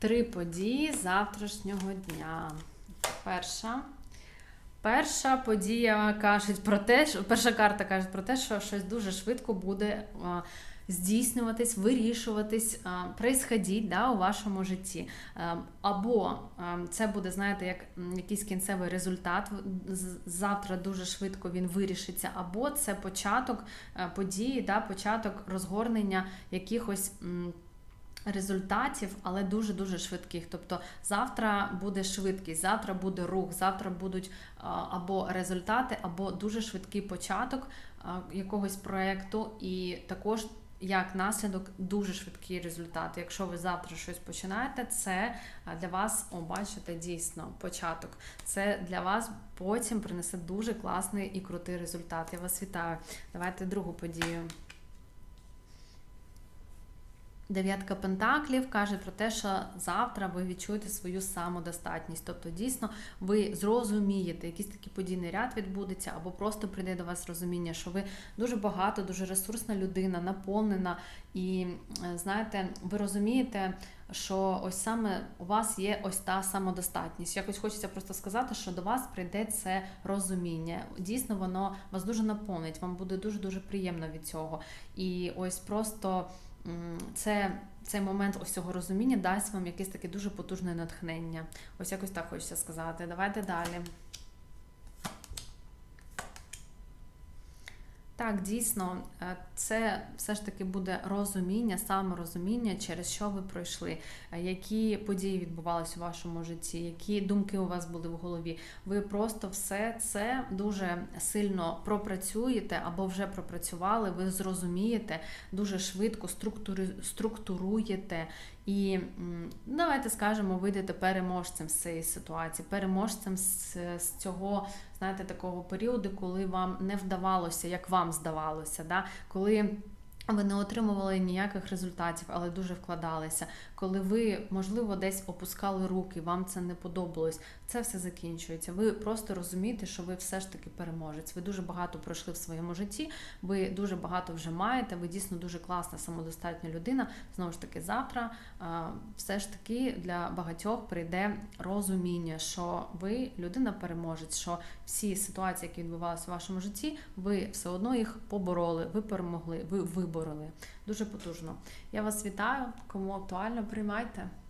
Три події завтрашнього дня. Перша. Перша подія каже про те, що перша карта каже про те, що щось дуже швидко буде а, здійснюватись, вирішуватись, а, происходить да, у вашому житті. А, або а, це буде, знаєте, як якийсь кінцевий результат. Завтра дуже швидко він вирішиться, або це початок події, да, початок розгорнення якихось. м, результатів, але дуже дуже швидких. Тобто завтра буде швидкість, завтра буде рух, завтра будуть або результати, або дуже швидкий початок якогось проєкту, і також. Як наслідок дуже швидкі результати. Якщо ви завтра щось починаєте, це для вас, о, дійсно початок. Це для вас потім принесе дуже класний і крутий результат. Я вас вітаю. Давайте другу подію. Дев'ятка пентаклів каже про те, що завтра ви відчуєте свою самодостатність. Тобто, дійсно, ви зрозумієте, якийсь такий подійний ряд відбудеться, або просто прийде до вас розуміння, що ви дуже багато, дуже ресурсна людина, наповнена, і е, знаєте, ви розумієте, що ось саме у вас є ось та самодостатність. Якось хочеться просто сказати, що до вас прийде це розуміння. Дійсно, воно вас дуже наповнить, вам буде дуже дуже приємно від цього. І ось просто. Це цей момент ось цього розуміння дасть вам якесь таке дуже потужне натхнення. Ось якось так хочеться сказати. Давайте далі. Так, дійсно, е, це все ж таки буде розуміння, саморозуміння, через що ви пройшли, е, які події відбувалися у вашому житті, які думки у вас були в голові. Ви просто все це дуже сильно пропрацюєте або вже пропрацювали, ви зрозумієте дуже швидко структуруєте. І давайте скажемо, вийдете переможцем з цієї ситуації, переможцем з, цього, знаєте, такого періоду, коли вам не вдавалося, як вам здавалося, да? коли ви не отримували ніяких результатів, але дуже вкладалися. Коли ви, можливо, десь опускали руки, вам це не подобалось, це все закінчується. Ви просто розумієте, що ви все ж таки переможець. Ви дуже багато пройшли в своєму житті, ви дуже багато вже маєте, ви дійсно дуже класна, самодостатня людина. Знову ж таки, завтра все ж таки для багатьох прийде розуміння, що ви людина переможець, що всі ситуації, які відбувалися в вашому житті, ви все одно їх побороли, ви перемогли, ви вибороли. Дуже потужно. Я вас вітаю. Кому актуально, приймайте.